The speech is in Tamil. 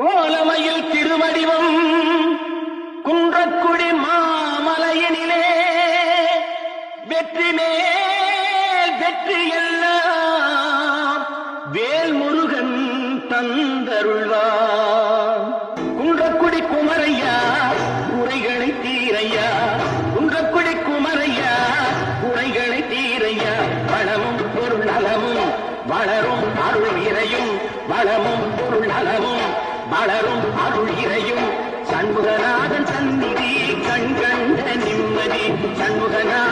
கோலமையில் திருவடிவம் குன்றக்குடி மாமலையினிலே வெற்றி மேல் வெற்றி எல்லாம் வேல் முருகன் தந்தருள்வான். குன்றக்குடி குமரையா உரைகளை தீரையா. குன்றக்குடி குமரையா உரைகளை தீரையா. வளமும் பொருள் நலமும் வளரும் அருள் இறையும் வளமும் பொருள் நலமும். மலரும் அருள் இறையும் சண்முகநாதன் சந்நிதி கண் கண்ட நிம்மதி. சண்முகநாதன்